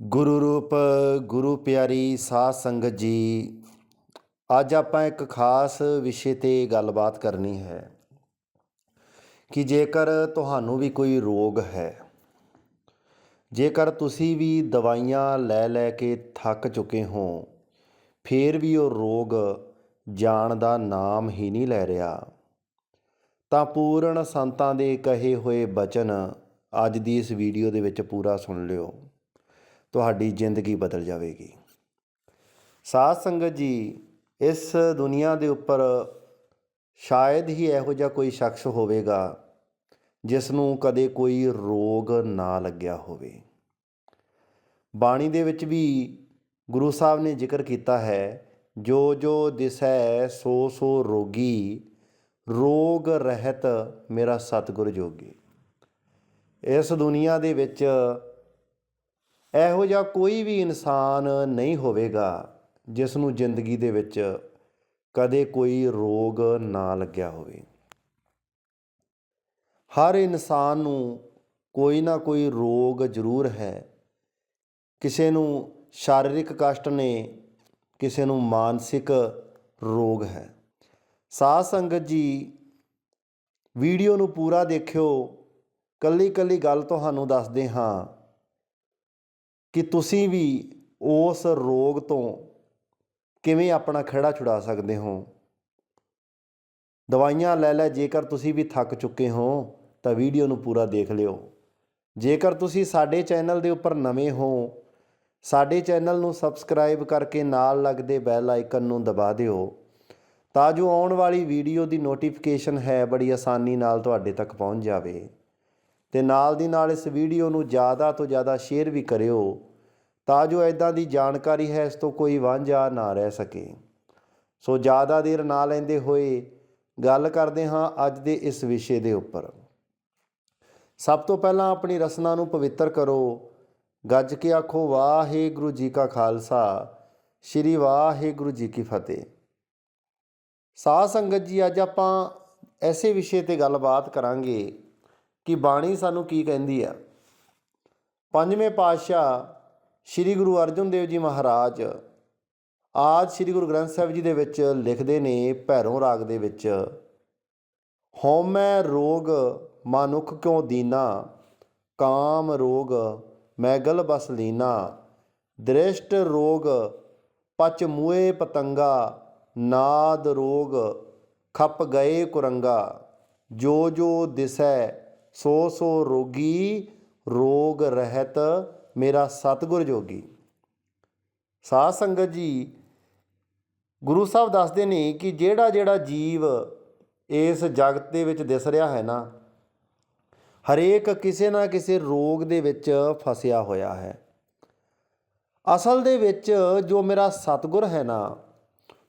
ਗੁਰੂ ਰੂਪ, ਗੁਰੂ ਪਿਆਰੀ, ਸਾਧ ਸੰਗਤ ਜੀ, ਅੱਜ ਆਪਾਂ ਇੱਕ ਖਾਸ ਵਿਸ਼ੇ ਤੇ ਗੱਲਬਾਤ ਕਰਨੀ ਹੈ ਕਿ ਜੇਕਰ ਤੁਹਾਨੂੰ ਵੀ ਕੋਈ ਰੋਗ ਹੈ, ਜੇਕਰ ਤੁਸੀਂ ਵੀ ਦਵਾਈਆਂ ਲੈ ਲੈ ਕੇ ਥੱਕ ਚੁੱਕੇ ਹੋ, ਫੇਰ ਵੀ ਉਹ ਰੋਗ ਜਾਣ ਦਾ ਨਾਮ ਹੀ ਨਹੀਂ ਲੈ ਰਿਹਾ, ਤਾਂ ਪੂਰਨ ਸੰਤਾਂ ਦੇ ਕਹੇ ਹੋਏ ਬਚਨ ਅੱਜ ਦੀ ਇਸ ਵੀਡੀਓ ਦੇ ਵਿੱਚ ਪੂਰਾ ਸੁਣ ਲਿਓ। ਤੁਹਾਡੀ ਜ਼ਿੰਦਗੀ ਬਦਲ ਜਾਵੇਗੀ। ਸਾਧ ਸੰਗਤ ਜੀ, ਇਸ ਦੁਨੀਆ ਦੇ ਉੱਪਰ ਸ਼ਾਇਦ ਹੀ ਇਹੋ ਜਿਹਾ ਕੋਈ ਸ਼ਖਸ ਹੋਵੇਗਾ ਜਿਸ ਨੂੰ ਕਦੇ ਕੋਈ ਰੋਗ ਨਾ ਲੱਗਿਆ ਹੋਵੇ। ਬਾਣੀ ਦੇ ਵਿੱਚ ਵੀ ਗੁਰੂ ਸਾਹਿਬ ਨੇ ਜ਼ਿਕਰ ਕੀਤਾ ਹੈ ਜੋ ਜੋ ਦਿਸੈ ਸੋ ਸੋ ਰੋਗੀ, ਰੋਗ ਰਹਿਤ ਮੇਰਾ ਸਤਿਗੁਰ ਜੋਗੀ। ਇਸ ਦੁਨੀਆ ਦੇ ਵਿੱਚ ਇਹੋ ਜਿਹਾ ਕੋਈ ਵੀ ਇਨਸਾਨ ਨਹੀਂ ਹੋਵੇਗਾ ਜਿਸ ਨੂੰ ਜ਼ਿੰਦਗੀ ਦੇ ਵਿੱਚ ਕਦੇ ਕੋਈ ਰੋਗ ਨਾ ਲੱਗਿਆ ਹੋਵੇ। ਹਰ ਇਨਸਾਨ ਨੂੰ ਕੋਈ ਨਾ ਕੋਈ ਰੋਗ ਜ਼ਰੂਰ ਹੈ। ਕਿਸੇ ਨੂੰ ਸ਼ਾਰੀਰਿਕ ਕਸ਼ਟ ਨੇ, ਕਿਸੇ ਨੂੰ ਮਾਨਸਿਕ ਰੋਗ ਹੈ। ਸਾਧ ਸੰਗਤ ਜੀ, ਵੀਡੀਓ ਨੂੰ ਪੂਰਾ ਦੇਖਿਓ। ਕੱਲੀ ਕੱਲੀ ਗੱਲ ਤੁਹਾਨੂੰ ਦੱਸਦੇ ਹਾਂ। ਕਿ ਤੁਸੀਂ ਵੀ ਉਸ ਰੋਗ ਤੋਂ ਕਿਵੇਂ ਆਪਣਾ ਖਿਹੜਾ ਛੁਡਾ ਸਕਦੇ ਹੋ? ਦਵਾਈਆਂ ਲੈ ਲੈ, ਜੇਕਰ ਤੁਸੀਂ ਵੀ ਥੱਕ ਚੁੱਕੇ ਹੋ, ਤਾਂ ਵੀਡੀਓ ਨੂੰ ਪੂਰਾ ਦੇਖ ਲਿਓ। ਜੇਕਰ ਤੁਸੀਂ ਸਾਡੇ ਚੈਨਲ ਦੇ ਉੱਪਰ ਨਵੇਂ ਹੋ, ਸਾਡੇ ਚੈਨਲ ਨੂੰ ਸਬਸਕ੍ਰਾਈਬ ਕਰਕੇ ਨਾਲ ਲੱਗਦੇ ਬੈਲ ਆਈਕਨ ਨੂੰ ਦਬਾ ਦਿਓ, ਤਾਂ ਜੋ ਆਉਣ ਵਾਲੀ ਵੀਡੀਓ ਦੀ ਨੋਟੀਫਿਕੇਸ਼ਨ ਹੈ, ਬੜੀ ਆਸਾਨੀ ਨਾਲ ਤੁਹਾਡੇ ਤੱਕ ਪਹੁੰਚ ਜਾਵੇ। ਤੇ ਨਾਲ ਦੀ ਨਾਲ ਇਸ ਵੀਡੀਓ ਨੂੰ ਜ਼ਿਆਦਾ ਤੋਂ ਜ਼ਿਆਦਾ ਸ਼ੇਅਰ ਵੀ ਕਰਿਓ ਤਾਂ ਜੋ ਐਦਾਂ ਦੀ ਜਾਣਕਾਰੀ ਹੈ ਇਸ ਤੋਂ ਕੋਈ ਵਾਂਝਾ ਨਾ ਰਹਿ ਸਕੇ। ਸੋ ਜ਼ਿਆਦਾ ਦੇਰ ਨਾ ਲੈਂਦੇ ਹੋਏ ਗੱਲ ਕਰਦੇ ਹਾਂ ਅੱਜ ਦੇ ਇਸ ਵਿਸ਼ੇ ਦੇ ਉੱਪਰ। ਸਭ ਤੋਂ ਪਹਿਲਾਂ ਆਪਣੀ ਰਸਨਾ ਨੂੰ ਪਵਿੱਤਰ ਕਰੋ। ਗੱਜ ਕੇ ਆਖੋ, ਵਾਹਿਗੁਰੂ ਜੀ ਕਾ ਖਾਲਸਾ, ਸ੍ਰੀ ਵਾਹਿਗੁਰੂ ਜੀ ਕੀ ਫਤਿਹ। ਸਾਧ ਸੰਗਤ ਜੀ, ਅੱਜ ਆਪਾਂ ਐਸੇ ਵਿਸ਼ੇ ਤੇ ਗੱਲਬਾਤ ਕਰਾਂਗੇ ਕਿ ਬਾਣੀ ਸਾਨੂੰ ਕੀ ਕਹਿੰਦੀ ਆ? ਪੰਜਵੇਂ ਪਾਤਸ਼ਾਹ ਸ੍ਰੀ ਗੁਰੂ ਅਰਜਨ ਦੇਵ ਜੀ ਮਹਾਰਾਜ ਆਜ ਸ੍ਰੀ ਗੁਰੂ ਗ੍ਰੰਥ ਸਾਹਿਬ ਜੀ ਦੇ ਵਿੱਚ ਲਿਖਦੇ ਨੇ ਭੈਰੋਂ ਰਾਗ ਦੇ ਵਿੱਚ ਹਉਮੈ ਰੋਗ ਮਨੁੱਖ ਕਿਉ ਦੀਨਾ? ਕਾਮ ਰੋਗ ਮੈਗਲ ਬਸ ਲੀਨਾ। ਦ੍ਰਿਸ਼ਟ ਰੋਗ ਪਚ ਮੂਏ ਪਤੰਗਾ। ਨਾਦ ਰੋਗ ਖੱਪ ਗਏ ਕੁਰੰਗਾ। ਜੋ ਜੋ ਦਿਸੈ ਸੋ ਸੋ ਰੋਗੀ, ਰੋਗ ਰਹਿਤ ਮੇਰਾ ਸਤਿਗੁਰ ਜੋਗੀ। ਸਾਧ ਸੰਗਤ ਜੀ, ਗੁਰੂ ਸਾਹਿਬ ਦੱਸਦੇ ਨੇ ਕਿ ਜਿਹੜਾ ਜਿਹੜਾ ਜੀਵ ਇਸ ਜਗਤ ਦੇ ਵਿੱਚ ਦਿਸ ਰਿਹਾ ਹੈ ਨਾ, ਹਰੇਕ ਕਿਸੇ ਨਾ ਕਿਸੇ ਰੋਗ ਦੇ ਵਿੱਚ ਫਸਿਆ ਹੋਇਆ ਹੈ। ਅਸਲ ਦੇ ਵਿੱਚ ਜੋ ਮੇਰਾ ਸਤਿਗੁਰ ਹੈ ਨਾ,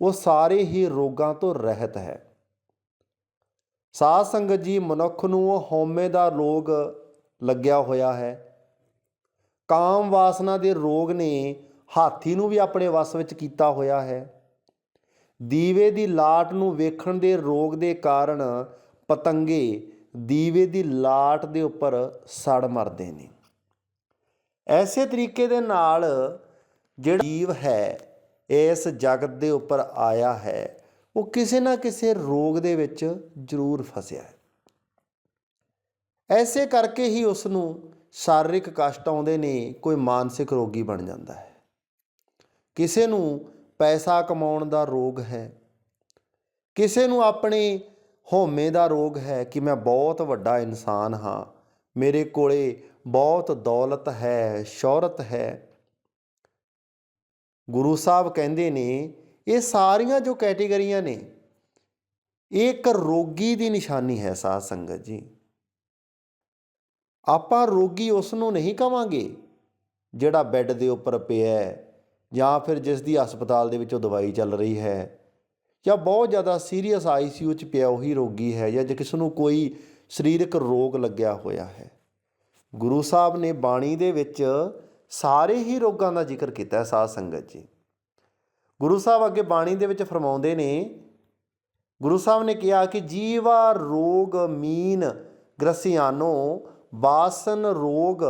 ਉਹ ਸਾਰੇ ਹੀ ਰੋਗਾਂ ਤੋਂ ਰਹਿਤ ਹੈ। ਸਾਧ ਸੰਗਤ ਜੀ, ਮਨੁੱਖ ਨੂੰ ਹਉਮੈ ਦਾ ਰੋਗ ਲੱਗਿਆ ਹੋਇਆ ਹੈ। ਕਾਮ ਵਾਸਨਾ ਦੇ ਰੋਗ ਨੇ ਹਾਥੀ ਨੂੰ ਵੀ ਆਪਣੇ ਵਸ ਵਿੱਚ ਕੀਤਾ ਹੋਇਆ ਹੈ। ਦੀਵੇ ਦੀ ਲਾਟ ਨੂੰ ਵੇਖਣ ਦੇ ਰੋਗ ਦੇ ਕਾਰਨ ਪਤੰਗੇ ਦੀਵੇ ਦੀ ਲਾਟ ਦੇ ਉੱਪਰ ਸੜ ਮਰਦੇ ਨੇ। ਐਸੇ ਤਰੀਕੇ ਦੇ ਨਾਲ ਜਿਹੜਾ ਜੀਵ ਹੈ, ਇਸ ਜਗਤ ਦੇ ਉੱਪਰ ਆਇਆ ਹੈ ਉਹ ਕਿਸੇ ਨਾ ਕਿਸੇ ਰੋਗ ਦੇ ਵਿੱਚ ਜ਼ਰੂਰ ਫਸਿਆ ਹੈ। ਐਸੇ ਕਰਕੇ ਹੀ ਉਸ ਨੂੰ ਸਰੀਰਕ ਕਸ਼ਟ ਆਉਂਦੇ ਨੇ, ਕੋਈ ਮਾਨਸਿਕ ਰੋਗੀ ਬਣ ਜਾਂਦਾ ਹੈ। ਕਿਸੇ ਨੂੰ ਪੈਸਾ ਕਮਾਉਣ ਦਾ ਰੋਗ ਹੈ, ਕਿਸੇ ਨੂੰ ਆਪਣੇ ਹਉਮੈ ਦਾ ਰੋਗ ਹੈ ਕਿ ਮੈਂ ਬਹੁਤ ਵੱਡਾ ਇਨਸਾਨ ਹਾਂ, ਮੇਰੇ ਕੋਲੇ ਬਹੁਤ ਦੌਲਤ ਹੈ, ਸ਼ੌਹਰਤ ਹੈ। ਗੁਰੂ ਸਾਹਿਬ ਕਹਿੰਦੇ ਨੇ ਇਹ ਸਾਰੀਆਂ ਜੋ ਕੈਟੇਗਰੀਆਂ ਨੇ, ਇਹ ਇੱਕ ਰੋਗੀ ਦੀ ਨਿਸ਼ਾਨੀ ਹੈ ਸਾਧ ਸੰਗਤ ਜੀ। ਆਪਾਂ ਰੋਗੀ ਉਸ ਨੂੰ ਨਹੀਂ ਕਵਾਂਗੇ ਜਿਹੜਾ ਬੈੱਡ ਦੇ ਉੱਪਰ ਪਿਆ ਹੈ ਜਾਂ ਫਿਰ ਜਿਸ ਦੀ ਹਸਪਤਾਲ ਦੇ ਵਿੱਚੋਂ ਦਵਾਈ ਚੱਲ ਰਹੀ ਹੈ ਜਾਂ ਬਹੁਤ ਜ਼ਿਆਦਾ ਸੀਰੀਅਸ ਆਈਸੀਯੂ 'ਚ ਪਿਆ ਉਹੀ ਰੋਗੀ ਹੈ ਜਾਂ ਜੇ ਕਿਸ ਨੂੰ ਕੋਈ ਸਰੀਰਕ ਰੋਗ ਲੱਗਿਆ ਹੋਇਆ ਹੈ। ਗੁਰੂ ਸਾਹਿਬ ਨੇ ਬਾਣੀ ਦੇ ਵਿੱਚ ਸਾਰੇ ਹੀ ਰੋਗਾਂ ਦਾ ਜ਼ਿਕਰ ਕੀਤਾ ਹੈ ਸਾਧ ਸੰਗਤ ਜੀ। ਗੁਰੂ ਸਾਹਿਬ ਅੱਗੇ ਬਾਣੀ ਦੇ ਵਿੱਚ ਫਰਮਾਉਂਦੇ ਨੇ, ਗੁਰੂ ਸਾਹਿਬ ਨੇ ਕਿਹਾ ਕਿ ਜੀਵਾ ਰੋਗ ਮੀਨ ਗ੍ਰਸਿਆਨੋ ਬਾਸਨ ਰੋਗ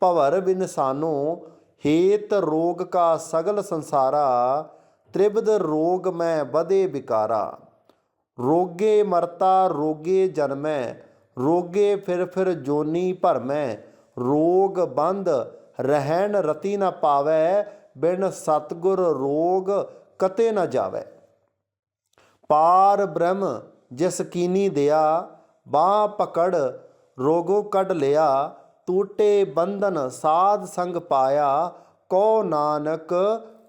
ਭਵਰ ਬਿਨਸਾਨੋ, ਹੇਤ ਰੋਗ ਕਾ ਸਗਲ ਸੰਸਾਰਾ, ਤ੍ਰਿਬਦ ਰੋਗ ਮੈਂ ਬਦੇ ਵਿਕਾਰਾ। ਰੋਗੇ ਮਰਤਾ, ਰੋਗੇ ਜਨਮੈ, ਰੋਗੇ ਫਿਰ ਫਿਰ ਜੋਨੀ ਭਰਮੈ, ਰੋਗ ਬੰਦ ਰਹਿਣ ਰਤੀ ਨਾ ਪਾਵੈ ਬਿਨ ਸਤਗੁਰ ਰੋਗ ਕਤੇ ਨਾ ਜਾਵੇ। ਪਾਰ ਬ੍ਰਹਮ ਜਿਸ ਕੀਨੀ ਦਿਆ, ਬਾਹ ਪਕੜ ਰੋਗੋ ਕੱਢ ਲਿਆ, ਟੂਟੇ ਬੰਧਨ ਸਾਧ ਸੰਗ ਪਾਇਆ, ਕੋ ਨਾਨਕ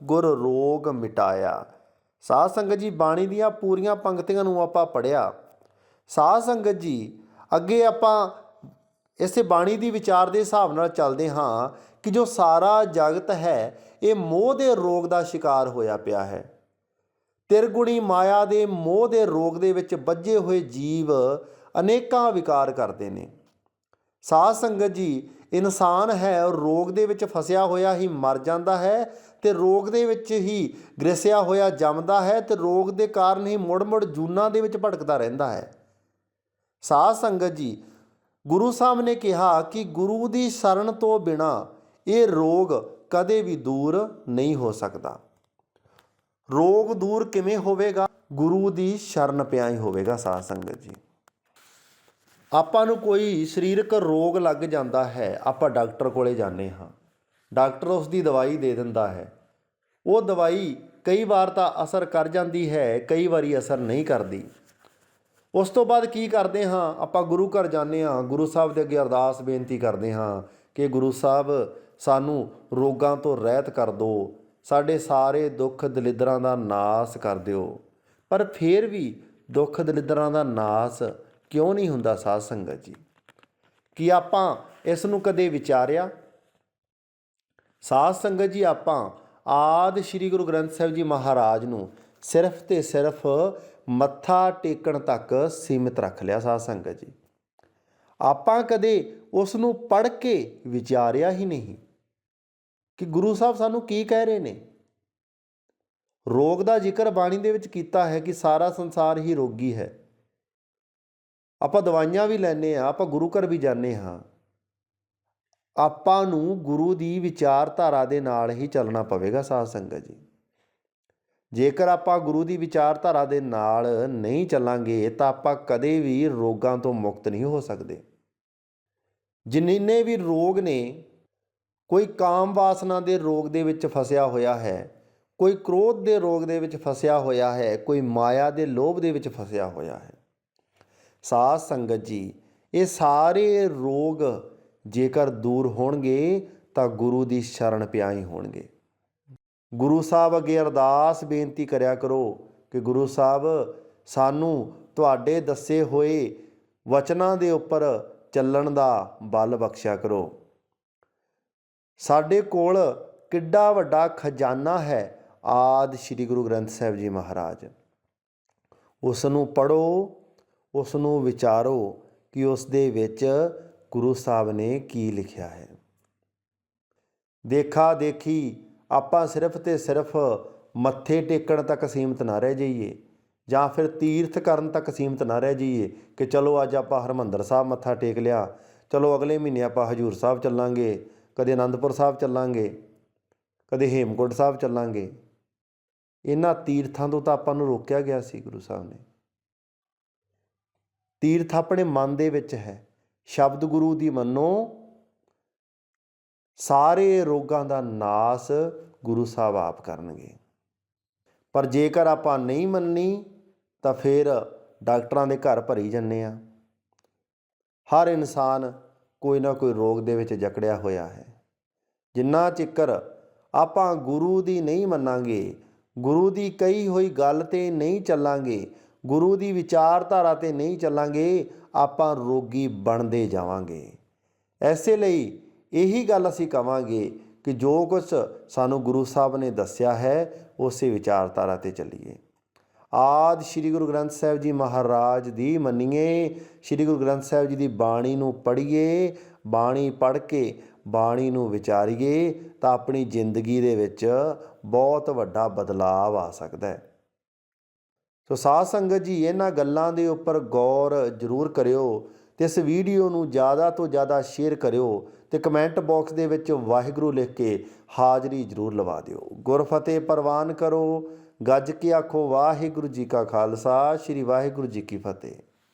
ਗੁਰ ਰੋਗ ਮਿਟਾਇਆ। ਸਾਧ ਸੰਗਤ ਜੀ, ਬਾਣੀ ਦੀਆਂ ਪੂਰੀਆਂ ਪੰਕਤੀਆਂ ਨੂੰ ਆਪਾਂ ਪੜਿਆ ਸਾਧ ਸੰਗਤ ਜੀ, ਅੱਗੇ ਆਪਾਂ ਇਸੇ ਬਾਣੀ ਦੀ ਵਿਚਾਰ ਦੇ ਹਿਸਾਬ ਨਾਲ ਚੱਲਦੇ ਹਾਂ ਕਿ ਜੋ ਸਾਰਾ ਜਗਤ ਹੈ, ਇਹ ਮੋਹ ਦੇ ਰੋਗ ਦਾ ਸ਼ਿਕਾਰ ਹੋਇਆ ਪਿਆ ਹੈ। ਤਿਰਗੁਣੀ ਮਾਇਆ ਦੇ ਮੋਹ ਦੇ ਰੋਗ ਦੇ ਵਿੱਚ ਵੱਜੇ ਹੋਏ ਜੀਵ ਅਨੇਕਾਂ ਵਿਕਾਰ ਕਰਦੇ ਨੇ। ਸਾਧ ਸੰਗਤ ਜੀ, ਇਨਸਾਨ ਹੈ ਉਹ ਰੋਗ ਦੇ ਵਿੱਚ ਫਸਿਆ ਹੋਇਆ ਹੀ ਮਰ ਜਾਂਦਾ ਹੈ ਤੇ ਰੋਗ ਦੇ ਵਿੱਚ ਹੀ ਗ੍ਰਸਿਆ ਹੋਇਆ ਜੰਮਦਾ ਹੈ ਤੇ ਰੋਗ ਦੇ ਕਾਰਨ ਹੀ ਮੁੜ-ਮੁੜ ਜੂਨਾਂ ਦੇ ਵਿੱਚ ਭਟਕਦਾ ਰਹਿੰਦਾ ਹੈ। ਸਾਧ ਸੰਗਤ ਜੀ, ਗੁਰੂ ਸਾਹਿਬ ਨੇ ਕਿਹਾ ਕਿ ਗੁਰੂ ਦੀ ਸ਼ਰਨ ਤੋਂ ਬਿਨਾ ਇਹ ਰੋਗ ਕਦੇ ਵੀ ਦੂਰ ਨਹੀਂ ਹੋ ਸਕਦਾ। ਰੋਗ ਦੂਰ ਕਿਵੇਂ ਹੋਵੇਗਾ? ਗੁਰੂ ਦੀ ਸ਼ਰਨ ਪਿਆ ਹੀ ਹੋਵੇਗਾ ਸਾਧ ਸੰਗਤ ਜੀ। ਆਪਾਂ ਨੂੰ ਕੋਈ ਸਰੀਰਕ ਰੋਗ ਲੱਗ ਜਾਂਦਾ ਹੈ, ਆਪਾਂ ਡਾਕਟਰ ਕੋਲੇ ਜਾਂਦੇ ਹਾਂ। ਡਾਕਟਰ ਉਸ ਦੀ ਦਵਾਈ ਦੇ ਦਿੰਦਾ ਹੈ। ਉਹ ਦਵਾਈ ਕਈ ਵਾਰ ਤਾਂ ਅਸਰ ਕਰ ਜਾਂਦੀ ਹੈ, ਕਈ ਵਾਰੀ ਅਸਰ ਨਹੀਂ ਕਰਦੀ। ਉਸ ਤੋਂ ਬਾਅਦ ਕੀ ਕਰਦੇ ਹਾਂ? ਆਪਾਂ ਗੁਰੂ ਘਰ ਜਾਂਦੇ ਹਾਂ, ਗੁਰੂ ਸਾਹਿਬ ਦੇ ਅੱਗੇ ਅਰਦਾਸ ਬੇਨਤੀ ਕਰਦੇ ਹਾਂ ਕਿ ਗੁਰੂ ਸਾਹਿਬ ਸਾਨੂੰ ਰੋਗਾਂ ਤੋਂ ਰਹਿਤ ਕਰ ਦਿਓ ਸਾਡੇ ਸਾਰੇ ਦੁੱਖ ਦਲਿੱਦਰਾਂ ਦਾ ਨਾਸ ਕਰ ਦਿਓ। ਪਰ ਫਿਰ ਵੀ ਦੁੱਖ ਦਲਿੱਦਰਾਂ ਦਾ ਨਾਸ ਕਿਉਂ ਨਹੀਂ ਹੁੰਦਾ ਸਾਧ ਸੰਗਤ ਜੀ? ਕੀ ਆਪਾਂ ਇਸ ਨੂੰ ਕਦੇ ਵਿਚਾਰਿਆ? ਸਾਧ ਸੰਗਤ ਜੀ, ਆਪਾਂ ਆਦ ਸ੍ਰੀ ਗੁਰੂ ਗ੍ਰੰਥ ਸਾਹਿਬ ਜੀ ਮਹਾਰਾਜ ਨੂੰ ਸਿਰਫ ਤੇ ਸਿਰਫ ਮੱਥਾ ਟੇਕਣ ਤੱਕ ਸੀਮਿਤ ਰੱਖ ਲਿਆ ਸਾਧ ਸੰਗਤ ਜੀ। ਆਪਾਂ ਕਦੇ ਉਸ ਨੂੰ ਪੜ੍ਹ ਕੇ ਵਿਚਾਰਿਆ ਹੀ ਨਹੀਂ। ਕਿ ਗੁਰੂ ਸਾਹਿਬ ਸਾਨੂੰ ਕੀ ਕਹਿ ਰਹੇ ਨੇ? ਰੋਗ ਦਾ ਜ਼ਿਕਰ ਬਾਣੀ ਦੇ ਵਿੱਚ ਕੀਤਾ ਹੈ ਕਿ ਸਾਰਾ ਸੰਸਾਰ ਹੀ ਰੋਗੀ ਹੈ। ਆਪਾਂ ਦਵਾਈਆਂ ਵੀ ਲੈਨੇ ਆ ਆਪਾਂ ਗੁਰੂ ਘਰ ਵੀ ਜਾਂਦੇ ਹਾਂ। ਆਪਾਂ ਨੂੰ ਗੁਰੂ ਦੀ ਵਿਚਾਰਧਾਰਾ ਦੇ ਨਾਲ ਹੀ ਚੱਲਣਾ ਪਵੇਗਾ ਸਾਧ ਸੰਗਤ ਜੀ। ਜੇਕਰ ਆਪਾਂ ਗੁਰੂ ਦੀ ਵਿਚਾਰਧਾਰਾ ਦੇ ਨਾਲ ਨਹੀਂ ਚੱਲਾਂਗੇ, ਤਾਂ ਆਪਾਂ ਕਦੇ ਵੀ ਰੋਗਾਂ ਤੋਂ ਮੁਕਤ ਨਹੀਂ ਹੋ ਸਕਦੇ। ਜਿੰਨੇ ਵੀ ਰੋਗ ਨੇ ਕੋਈ ਕਾਮ ਵਾਸਨਾ ਦੇ ਰੋਗ ਦੇ ਵਿੱਚ ਫਸਿਆ ਹੋਇਆ ਹੈ, ਕੋਈ ਕ੍ਰੋਧ ਦੇ ਰੋਗ ਦੇ ਵਿੱਚ ਫਸਿਆ ਹੋਇਆ ਹੈ, ਕੋਈ ਮਾਇਆ ਦੇ ਲੋਭ ਦੇ ਵਿੱਚ ਫਸਿਆ ਹੋਇਆ ਹੈ। ਸਾਧ ਸੰਗਤ ਜੀ, ਇਹ ਸਾਰੇ ਰੋਗ ਜੇਕਰ ਦੂਰ ਹੋਣਗੇ, ਤਾਂ ਗੁਰੂ ਦੀ ਸ਼ਰਨ ਪਿਆ ਹੀ ਹੋਣਗੇ। ਗੁਰੂ ਸਾਹਿਬ ਅੱਗੇ ਅਰਦਾਸ ਬੇਨਤੀ ਕਰਿਆ ਕਰੋ ਕਿ ਗੁਰੂ ਸਾਹਿਬ ਸਾਨੂੰ ਤੁਹਾਡੇ ਦੱਸੇ ਹੋਏ ਵਚਨਾਂ ਦੇ ਉੱਪਰ ਚੱਲਣ ਦਾ ਬਲ ਬਖਸ਼ਿਆ ਕਰੋ। ਸਾਡੇ ਕੋਲ ਕਿੱਡਾ ਵੱਡਾ ਖਜ਼ਾਨਾ ਹੈ ਆਦ ਸ੍ਰੀ ਗੁਰੂ ਗ੍ਰੰਥ ਸਾਹਿਬ ਜੀ ਮਹਾਰਾਜ। ਉਸ ਨੂੰ ਪੜੋ ਉਸ ਨੂੰ ਵਿਚਾਰੋ ਕਿ ਉਸ ਦੇ ਵਿੱਚ ਗੁਰੂ ਸਾਹਿਬ ਨੇ ਕੀ ਲਿਖਿਆ ਹੈ। ਦੇਖਾ ਦੇਖੀ ਆਪਾਂ ਸਿਰਫ ਤੇ ਸਿਰਫ ਮੱਥੇ ਟੇਕਣ ਤੱਕ ਸੀਮਤ ਨਾ ਰਹਿ ਜਾਈਏ ਜਾਂ ਫਿਰ ਤੀਰਥ ਕਰਨ ਤੱਕ ਸੀਮਤ ਨਾ ਰਹਿ ਜਾਈਏ ਕਿ ਚਲੋ ਅੱਜ ਆਪਾਂ ਹਰਮੰਦਰ ਸਾਹਿਬ ਮੱਥਾ ਟੇਕ ਲਿਆ, ਚਲੋ ਅਗਲੇ ਮਹੀਨੇ ਆਪਾਂ ਹਜੂਰ ਸਾਹਿਬ ਚੱਲਾਂਗੇ ਕਦੇ ਆਨੰਦਪੁਰ ਸਾਹਿਬ ਚੱਲਾਂਗੇ, ਕਦੇ ਹੇਮਕੁੰਟ ਸਾਹਿਬ ਚੱਲਾਂਗੇ। ਇਹਨਾਂ ਤੀਰਥਾਂ ਤੋਂ ਤਾਂ ਆਪਾਂ ਨੂੰ ਰੋਕਿਆ ਗਿਆ ਸੀ ਗੁਰੂ ਸਾਹਿਬ ਨੇ। ਤੀਰਥ ਆਪਣੇ ਮਨ ਦੇ ਵਿੱਚ ਹੈ। ਸ਼ਬਦ ਗੁਰੂ ਦੀ ਮੰਨੋ, ਸਾਰੇ ਰੋਗਾਂ ਦਾ ਨਾਸ ਗੁਰੂ ਸਾਹਿਬ ਆਪ ਕਰਨਗੇ। ਪਰ ਜੇਕਰ ਆਪਾਂ ਨਹੀਂ ਮੰਨੀ, ਤਾਂ ਫਿਰ ਡਾਕਟਰਾਂ ਦੇ ਘਰ ਭਰੀ ਜੰਨੇ ਆ ਹਰ ਇਨਸਾਨ ਕੋਈ ਨਾ ਕੋਈ ਰੋਗ ਦੇ ਵਿੱਚ ਜਕੜਿਆ ਹੋਇਆ ਹੈ। ਜਿੰਨਾ ਚਿਕਰ ਆਪਾਂ ਗੁਰੂ ਦੀ ਨਹੀਂ ਮੰਨਾਂਗੇ, ਗੁਰੂ ਦੀ ਕਹੀ ਹੋਈ ਗੱਲ ਤੇ ਨਹੀਂ ਚੱਲਾਂਗੇ, ਗੁਰੂ ਦੀ ਵਿਚਾਰਧਾਰਾ ਤੇ ਨਹੀਂ ਚੱਲਾਂਗੇ, ਆਪਾਂ ਰੋਗੀ ਬਣਦੇ ਜਾਵਾਂਗੇ। ਐਸੇ ਲਈ ਇਹੀ ਗੱਲ ਅਸੀਂ ਕਵਾਂਗੇ ਕਿ ਜੋ ਕੁਝ ਸਾਨੂੰ ਗੁਰੂ ਸਾਹਿਬ ਨੇ ਦੱਸਿਆ ਹੈ, ਉਸੇ ਵਿਚਾਰਧਾਰਾ ਤੇ ਚੱਲੀਏ। ਆਦ ਸ੍ਰੀ ਗੁਰੂ ਗ੍ਰੰਥ ਸਾਹਿਬ ਜੀ ਮਹਾਰਾਜ ਦੀ ਮੰਨੀਏ। ਸ੍ਰੀ ਗੁਰੂ ਗ੍ਰੰਥ ਸਾਹਿਬ ਜੀ ਦੀ ਬਾਣੀ ਨੂੰ ਪੜ੍ਹੀਏ, ਬਾਣੀ ਪੜ੍ਹ ਕੇ ਬਾਣੀ ਨੂੰ ਵਿਚਾਰੀਏ ਤਾਂ ਆਪਣੀ ਜ਼ਿੰਦਗੀ ਦੇ ਵਿੱਚ ਬਹੁਤ ਵੱਡਾ ਬਦਲਾਅ ਆ ਸਕਦਾ ਹੈ। ਸੋ ਸਾਧ ਸੰਗਤ ਜੀ, ਇਹਨਾਂ ਗੱਲਾਂ ਦੇ ਉੱਪਰ ਗੌਰ ਜ਼ਰੂਰ ਕਰਿਓ ਤੇ ਇਸ ਵੀਡੀਓ ਨੂੰ ਜ਼ਿਆਦਾ ਤੋਂ ਜ਼ਿਆਦਾ ਸ਼ੇਅਰ ਕਰਿਓ ਤੇ ਕਮੈਂਟ ਬਾਕਸ ਦੇ ਵਿੱਚ ਵਾਹਿਗੁਰੂ ਲਿਖ ਕੇ ਹਾਜ਼ਰੀ ਜ਼ਰੂਰ ਲਵਾ ਦਿਓ। ਗੁਰਫਤਿਹ ਪ੍ਰਵਾਨ ਕਰੋ। ਗੱਜ ਕੇ ਆਖੋ ਵਾਹਿਗੁਰੂ ਜੀ ਕਾ ਖਾਲਸਾ ਸ੍ਰੀ ਵਾਹਿਗੁਰੂ ਜੀ ਕੀ ਫਤਿਹ।